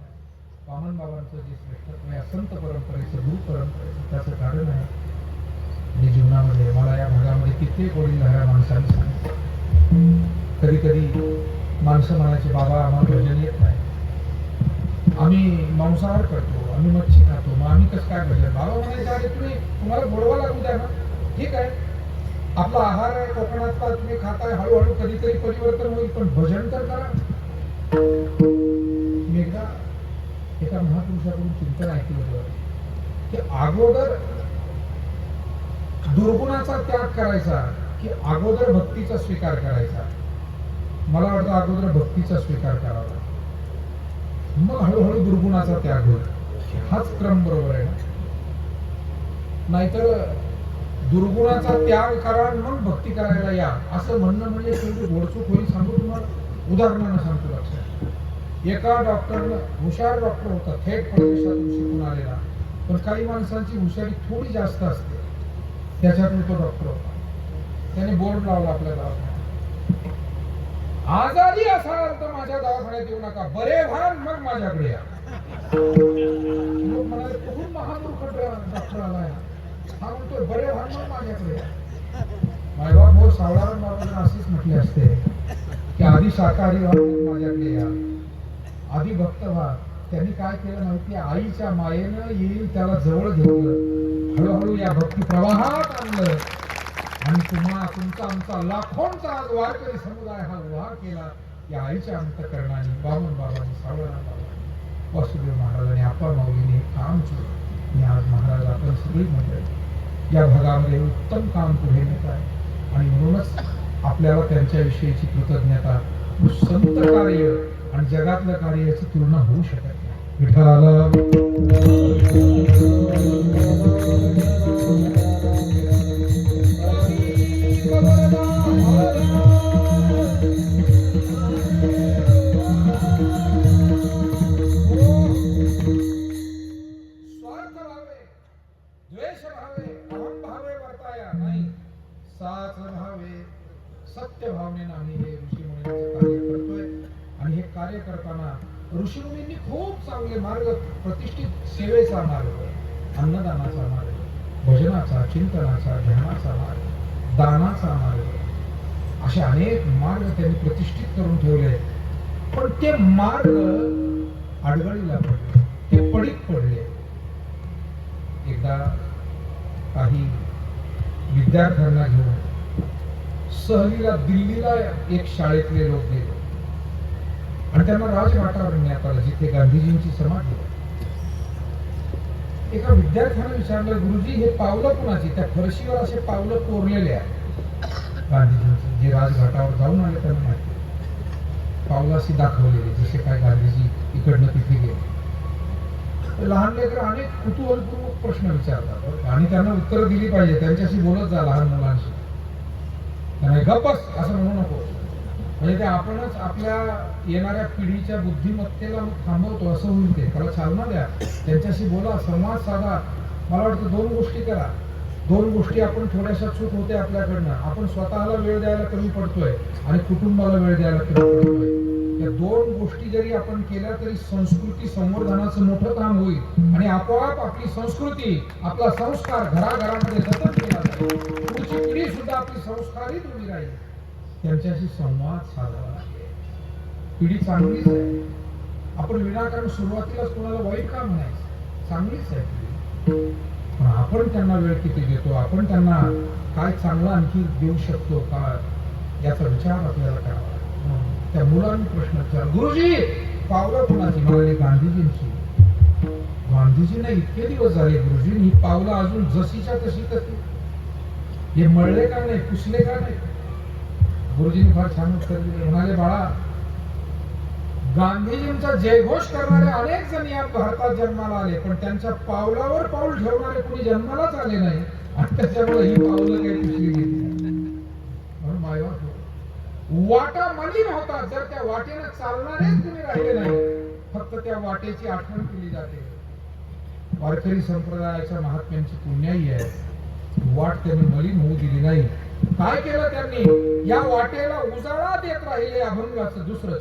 बाबांचं जे श्रेष्ठत्व आहे संत परंपरेचं गुरु परंपरेचं त्याचं कारण आहे आणि जीवनामध्ये मला या भागामध्ये कित्येक वडील ह्या माणसांनी सांगितलं कधी कधी माणसं म्हणायचे बाबा आम्हाला भजन येत नाही आम्ही मांसाहार करतो आम्ही मच्छी खातो मग आम्ही कसं काय भजन? बाबा म्हणायचं अरे तुम्ही तुम्हाला गोडवा लागू द्या ना. ठीक आहे. आपला आहार आहे कोकणातला तुम्ही खाताय हळूहळू कधीतरी परिवर्तन होईल पण भजन तर करा. मी एकदा एका महापुरुषाकडून चिंतन ऐकलं होतं. की अगोदर दुर्गुणाचा त्याग करायचा की अगोदर भक्तीचा स्वीकार करायचा. मला वाटतं अगोदर भक्तीचा स्वीकार करावा. मग हळूहळू दुर्गुणाचा त्याग होईल. हाच क्रम बरोबर आहे ना? नाहीतर दुर्गुणाचा त्याग करा मग भक्ती करायला या. असं म्हणणं म्हणजे तुमची घोडचूक होईल सांगू तुम्हाला? उदाहरणानं सांगतो लक्षात. एका डॉक्टरनं हुशार डॉक्टर होता. थेट परदेशातून शिकून आलेला. पण काही माणसांची हुशारी थोडी जास्त असते. त्याच्यातून तो डॉक्टर होता. त्याने बोर्ड लावला आपल्या दवाखान्यात. आजारी असाल तर माझ्या दवाखान्यात येऊ नका. बरे व्हाल मग माझ्याकडे या. म्हणाले कुठून महामूर्ख डॉक्टर आला हा म्हणतोय बरे व्हाल माझ्याकडे मायबाप भाऊ सावळाराम बाबांना असेच म्हटले असते की आधी शाकाहारी माझ्याकडे या. आधी भक्त व्हा. त्यांनी काय केलं माहिती आईच्या मायेनं येईल त्याला जवळ घेतलं हळूहळू या भक्ती प्रवाहात आणलं. आणि तुम्हा तुमचा आमचा लाखोंचा आज वारकरी समुदाय हा उभा केला या आईच्या अंतकरणाने. बामन बाबांनी सावळाराम बाबा वासुदेव महाराजांनी आपा माऊलीने हे काम केलं आणि आज महाराज आपण सगळी मंडळी. या भागामध्ये उत्तम काम पुढे नेत आहे. आणि म्हणूनच आपल्याला त्यांच्याविषयीची कृतज्ञता संत कार्य आणि जगातलं कार्य याची तुलना होऊ शकत नाही. विठ्ठलाला कार्य करताना ऋषीमुनींनी खूप चांगले मार्ग प्रतिष्ठित सेवेचा मार्ग अन्नदानाचा मार्ग भजनाचा चिंतनाचा ध्यानाचा मार्ग दानाचा मार्ग असे अनेक मार्ग त्यांनी प्रतिष्ठित करून ठेवले. पण ते मार्ग अडगळीला पडले ते पडीत पडले. एकदा काही विद्यार्थ्यांना घेऊन सहलीला दिल्लीला एक शाळेतले लोक गेले. आणि त्यांना राजघाटावर नेण्यात आलं जिथे गांधीजींची समाधी एका विद्यार्थ्यानं विचारलं गुरुजी हे पावलं कुणाची? त्या फरशीवर असे पावलं कोरलेले आहे गांधीजींची जे राजघाटावर जाऊन आले त्यांना माहिती पावलाशी दाखवलेले दाखवलेली जसे काय गांधीजी इकडनं तिथे गेले. लहान लेकर अनेक कुतूहलपूर्वक प्रश्न विचारतात. आणि त्यांना उत्तर दिली पाहिजे. त्यांच्याशी बोलत जा लहान मुलांशी. त्यांना गप्पस असं म्हणू नको. म्हणजे ते आपणच आपल्या येणाऱ्या पिढीच्या बुद्धिमत्तेला थांबवतो असं होईल ते. त्याला चालना द्या. त्यांच्याशी बोला संवाद साधा. मला वाटतं दोन गोष्टी करा. दोन गोष्टी आपण थोड्याशा चूक होते आपल्याकडनं. आपण स्वतःला वेळ द्यायला कमी पडतोय आणि कुटुंबाला वेळ द्यायला कमी पडतोय. या दोन गोष्टी जरी आपण केल्या तरी संस्कृती संवर्धनाचं मोठं काम होईल. आणि आपोआप आपली संस्कृती आपला संस्कार घराघरामध्ये जतन केला जाईल. पुढची पिढी सुद्धा आपली संस्कारित उभी राहील. त्यांच्याशी संवाद साधावा पिढी चांगलीच आहे. आपण विनाकारण सुरुवातीलाच कोणाला वाईट का म्हणायचं चांगलीच आहे पिढी. पण आपण त्यांना वेळ किती देतो? आपण त्यांना काय चांगलं आणखी देऊ शकतो का? याचा विचार आपल्याला करावा त्या मुलांनी प्रश्न विचार. गुरुजी पावलं कोणाची? म्हणाले गांधीजींची. गांधीजींना इतके दिवस झाले गुरुजी ही पावलं अजून जशीच्या तशी तशी हे मळले का नाही? पुसले का नाही? गुरुजींनी फार छान उत्तर दिले. म्हणाले बाळा गांधीजींचा जयघोष करणारे अनेक जण या भारतात जन्माला आले पण त्यांच्या पावलावर पाऊल ठेवणारे कोणी जन्मालाच आले नाही. आणि त्याच्यामुळे ही पावलं काही पुसली गेली म्हणून मायबाप वाटा मलिन होता जर त्या वाटेनं चालणारेच तुम्ही राहिले नाही फक्त त्या वाटेची आठवण केली जाते. वारकरी संप्रदायाच्या महात्म्यांची पुण्याई आहे. वाट त्यांनी मलिन होऊ दिली नाही. काय केलं त्यांनी? या वाटेला उजाळा देत राहिले अभंगाचं दुसरं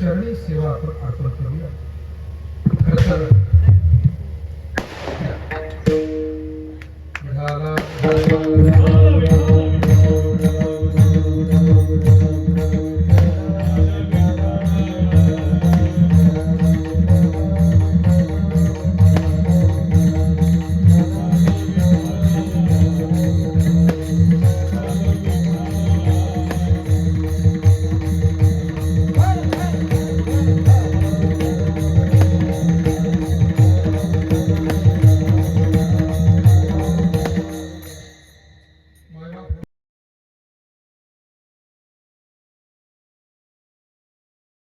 चरणी सेवा आपण अर्पण करूया खरं तर